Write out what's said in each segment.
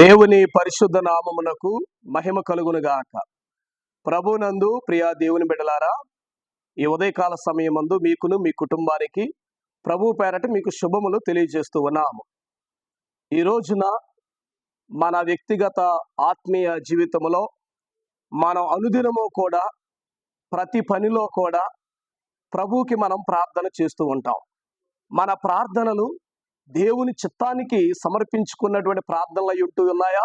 దేవుని పరిశుద్ధ నామమునకు మహిమ కలుగునుగాక. ప్రభునందు ప్రియా దేవుని బిడలారా ఈ ఉదయకాల సమయమందు మీకును మీ కుటుంబానికి ప్రభు పేరట మీకు శుభములు తెలియజేస్తూ ఉన్నాము. ఈ రోజున మన వ్యక్తిగత ఆత్మీయ జీవితంలో మనం అనుదినము కూడా ప్రతి పనిలో కూడా ప్రభువుకి మనం ప్రార్థన చేస్తూ ఉంటాం. మన ప్రార్థనలు దేవుని చిత్తానికి సమర్పించుకున్నటువంటి ప్రార్థనలు అయి ఉంటూ ఉన్నాయా?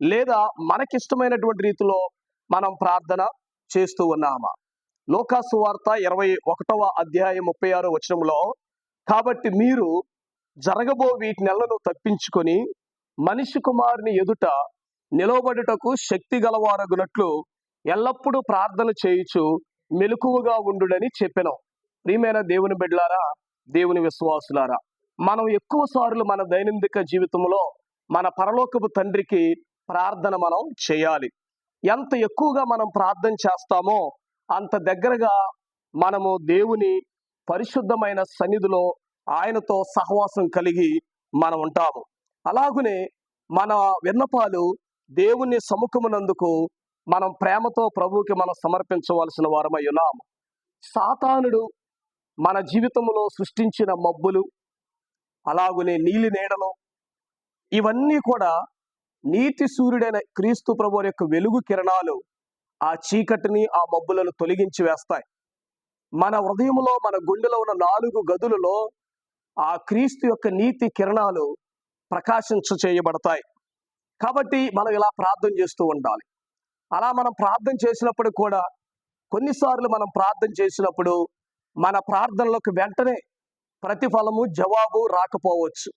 లేదా మనకిష్టమైనటువంటి రీతిలో మనం ప్రార్థన చేస్తూ ఉన్నామా? లోకాసు వార్త ఇరవై ఒకటవ అధ్యాయం ముప్పై ఆరో వచనంలో కాబట్టి మీరు జరగబో వీటి నెలను తప్పించుకొని మనిషి కుమారుని ఎదుట నిలవబడుటకు శక్తి గలవారగునట్లు ఎల్లప్పుడూ ప్రార్థన చేయుచు మెలకువగా ఉండుడని చెప్పినాం. ప్రియమైన దేవుని బిడ్డలారా దేవుని విశ్వాసులారా మనం ఎక్కువ సార్లు మన దైనందిక జీవితంలో మన పరలోకపు తండ్రికి ప్రార్థన మనం చేయాలి. ఎంత ఎక్కువగా మనం ప్రార్థన చేస్తామో అంత దగ్గరగా మనము దేవుని పరిశుద్ధమైన సన్నిధిలో ఆయనతో సహవాసం కలిగి మనం ఉంటాము. అలాగునే మన విన్నపాలు దేవుని సముఖమునందుకు మనం ప్రేమతో ప్రభువుకి మనం సమర్పించవలసిన వారమై ఉన్నాము. సాతానుడు మన జీవితంలో సృష్టించిన మబ్బులు అలాగునే నీలి నీడలో. ఇవన్నీ కూడా నీతి సూర్యుడైన క్రీస్తు ప్రభు యొక్క వెలుగు కిరణాలు ఆ చీకటిని ఆ మబ్బులను తొలగించి వేస్తాయి. మన హృదయంలో మన గుండెలో ఉన్న నాలుగు గదులలో ఆ క్రీస్తు యొక్క నీతి కిరణాలు ప్రకాశించ చేయబడతాయి. కాబట్టి మనం ఇలా ప్రార్థన చేస్తూ ఉండాలి. అలా మనం ప్రార్థన చేసినప్పుడు కూడా కొన్నిసార్లు మనం ప్రార్థన చేసినప్పుడు మన ప్రార్థనలకు వెంటనే ప్రతిఫలము జవాబు రాకపోవచ్చు.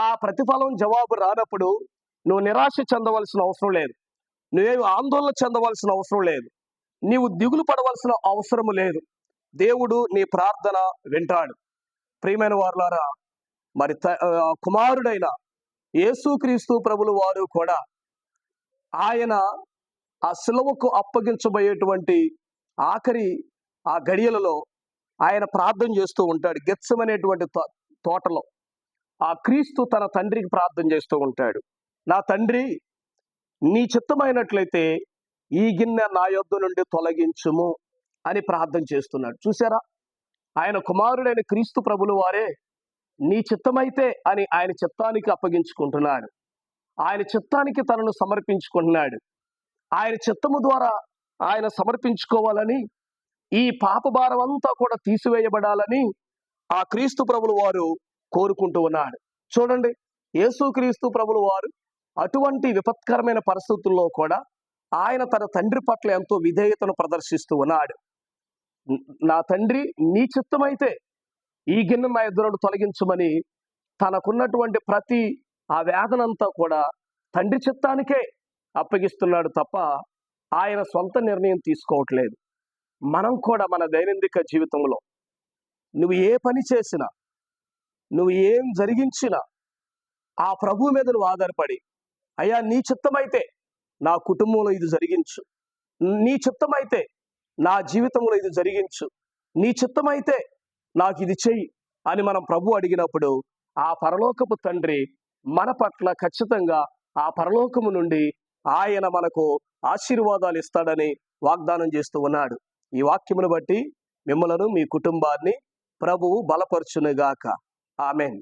ఆ ప్రతిఫలం జవాబు రానప్పుడు నువ్వు నిరాశ చెందవలసిన అవసరం లేదు. నువ్వేమి ఆందోళన చెందవలసిన అవసరం లేదు. నీవు దిగులు పడవలసిన అవసరం లేదు. దేవుడు నీ ప్రార్థన వింటాడు. ప్రియమైన వారులారా మరి త- కుమారుడైన యేసుక్రీస్తు ప్రభులు వారు కూడా ఆయన ఆ శిలవకు అప్పగించబోయేటువంటి ఆఖరి ఆ గడియలలో ఆయన ప్రార్థన చేస్తూ ఉంటాడు. గెత్సమనేటువంటి తో- తోటలో. ఆ క్రీస్తు తన తండ్రికి ప్రార్థన చేస్తూ ఉంటాడు. నా తండ్రి నీ చిత్తమైనట్లయితే ఈ గిన్నె నా యొద్ద నుండి తొలగించుము అని ప్రార్థన చేస్తున్నాడు. చూసారా ఆయన కుమారుడైన క్రీస్తు ప్రభులు వారే నీ చిత్తమైతే అని ఆయన చిత్తానికి అప్పగించుకుంటున్నాడు. ఆయన చిత్తానికి తనను సమర్పించుకుంటున్నాడు. ఆయన చిత్తము ద్వారా ఆయన సమర్పించుకోవాలని ఈ పాప భారం అంతా కూడా తీసివేయబడాలని ఆ క్రీస్తు ప్రభులు వారు కోరుకుంటూ ఉన్నాడు చూడండి యేసు క్రీస్తు ప్రభులు వారు అటువంటి విపత్కరమైన పరిస్థితుల్లో కూడా ఆయన తన తండ్రి పట్ల ఎంతో విధేయతను ప్రదర్శిస్తూ ఉన్నాడు. నా తండ్రి నీ చిత్తమైతే ఈ గిన్నె నా ఎదురుడు తొలగించమని తనకున్నటువంటి ప్రతి ఆ వేదనంతా కూడా తండ్రి చిత్తానికే అప్పగిస్తున్నాడు తప్ప ఆయన సొంత నిర్ణయం తీసుకోవట్లేదు. మనం కూడా మన దైనందిక జీవితంలో నువ్వు ఏ పని చేసినా నువ్వు ఏం జరిగించినా ఆ ప్రభు మీద నువ్వు ఆధారపడి అయ్యా నీ చిత్తమైతే నా కుటుంబంలో ఇది జరిగించు. నీ చిత్తమైతే నా జీవితంలో ఇది జరిగించు. నీ చిత్తమైతే నాకు ఇది చెయ్యి అని మనం ప్రభు అడిగినప్పుడు ఆ పరలోకపు తండ్రి మన పట్ల ఖచ్చితంగా ఆ పరలోకము నుండి ఆయన మనకు ఆశీర్వాదాలు ఇస్తాడని వాగ్దానం చేస్తూ ఉన్నాడు. ఈ వాక్యమును బట్టి మిమ్మలను మీ కుటుంబాన్ని ప్రభువు బలపరచునుగాక. ఆమెన్.